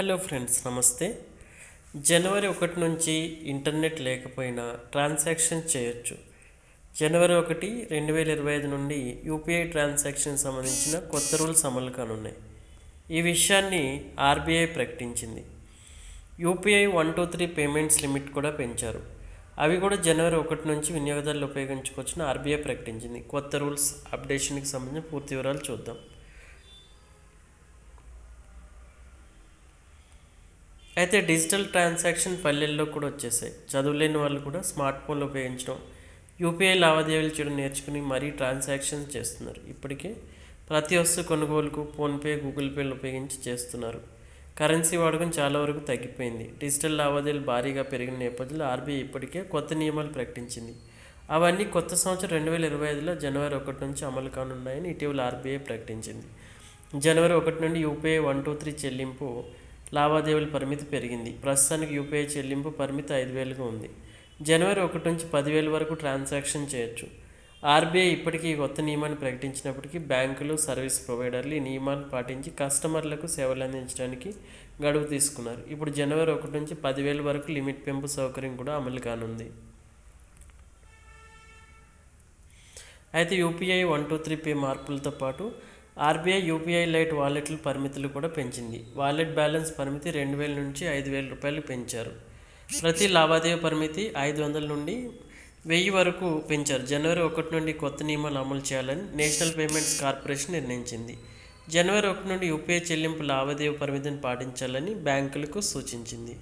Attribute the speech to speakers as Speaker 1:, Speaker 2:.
Speaker 1: Hello friends నమస్తే. జనవరి ఒకటి నుంచి ఇంటర్నెట్ లేకపోయినా ట్రాన్సాక్షన్ చేయొచ్చు. జనవరి ఒకటి రెండు వేల ఇరవై ఐదు నుండి యూపీఐ ట్రాన్సాక్షన్ సంబంధించిన కొత్త రూల్స్ అమలు కానున్నాయి. ఈ విషయాన్ని ఆర్బీఐ ప్రకటించింది. UPI one two three payments limit కూడా పెంచారు. అవి కూడా జనవరి ఒకటి నుంచి వినియోగదారులు ఉపయోగించుకోవచ్చని ఆర్బీఐ ప్రకటించింది. కొత్త రూల్స్ అప్డేషన్కి సంబంధించిన పూర్తి వివరాలు చూద్దాం. అయితే డిజిటల్ ట్రాన్సాక్షన్ పల్లెల్లో కూడా వచ్చేసాయి. చదువులేని వాళ్ళు కూడా స్మార్ట్ ఫోన్లు ఉపయోగించడం యూపీఐ లావాదేవీలు చేయడం నేర్చుకుని మరీ ట్రాన్సాక్షన్ చేస్తున్నారు. ఇప్పటికే ప్రతి వస్తువు కొనుగోలుకు ఫోన్పే గూగుల్ పేలు ఉపయోగించి చేస్తున్నారు. కరెన్సీ వాడకం చాలా వరకు తగ్గిపోయింది. డిజిటల్ లావాదేవీలు భారీగా పెరిగిన నేపథ్యంలో ఆర్బీఐ ఇప్పటికే కొత్త నియమాలు ప్రకటించింది. అవన్నీ కొత్త సంవత్సరం రెండు వేల ఇరవై ఐదులో జనవరి ఒకటి నుంచి అమలు కానున్నాయని ఇటీవల ఆర్బీఐ ప్రకటించింది. జనవరి ఒకటి నుండి యూపీఐ వన్ టూ త్రీ చెల్లింపు లావాదేవీల పరిమితి పెరిగింది. ప్రస్తుతానికి యూపీఐ చెల్లింపు పరిమితి ఐదు వేలుగా ఉంది. జనవరి ఒకటి నుంచి పదివేల వరకు ట్రాన్సాక్షన్ చేయొచ్చు. ఆర్బీఐ ఇప్పటికీ ఈ కొత్త నియమాన్ని ప్రకటించినప్పటికీ బ్యాంకులు సర్వీస్ ప్రొవైడర్లు ఈ నియమాన్ని పాటించి కస్టమర్లకు సేవలు అందించడానికి గడువు తీసుకున్నారు. ఇప్పుడు జనవరి ఒకటి నుంచి పదివేల వరకు లిమిట్ పెంపు సౌకర్యం కూడా అమలు కానుంది. అయితే UPI one two three pay మార్పులతో పాటు ఆర్బీఐ యూపీఐ లైట్ వాలెట్ల పరిమితులు కూడా పెంచింది. వాలెట్ బ్యాలెన్స్ పరిమితి రెండు వేల నుంచి ఐదు వేల రూపాయలు పెంచారు. ప్రతి లావాదేవీ పరిమితి ఐదు వందల నుండి వెయ్యి వరకు పెంచారు. జనవరి ఒకటి నుండి కొత్త నియమాలు అమలు చేయాలని నేషనల్ పేమెంట్స్ కార్పొరేషన్ నిర్ణయించింది. జనవరి ఒకటి నుండి యూపీఐ చెల్లింపు లావాదేవీ పరిమితిని పాటించాలని బ్యాంకులకు సూచించింది.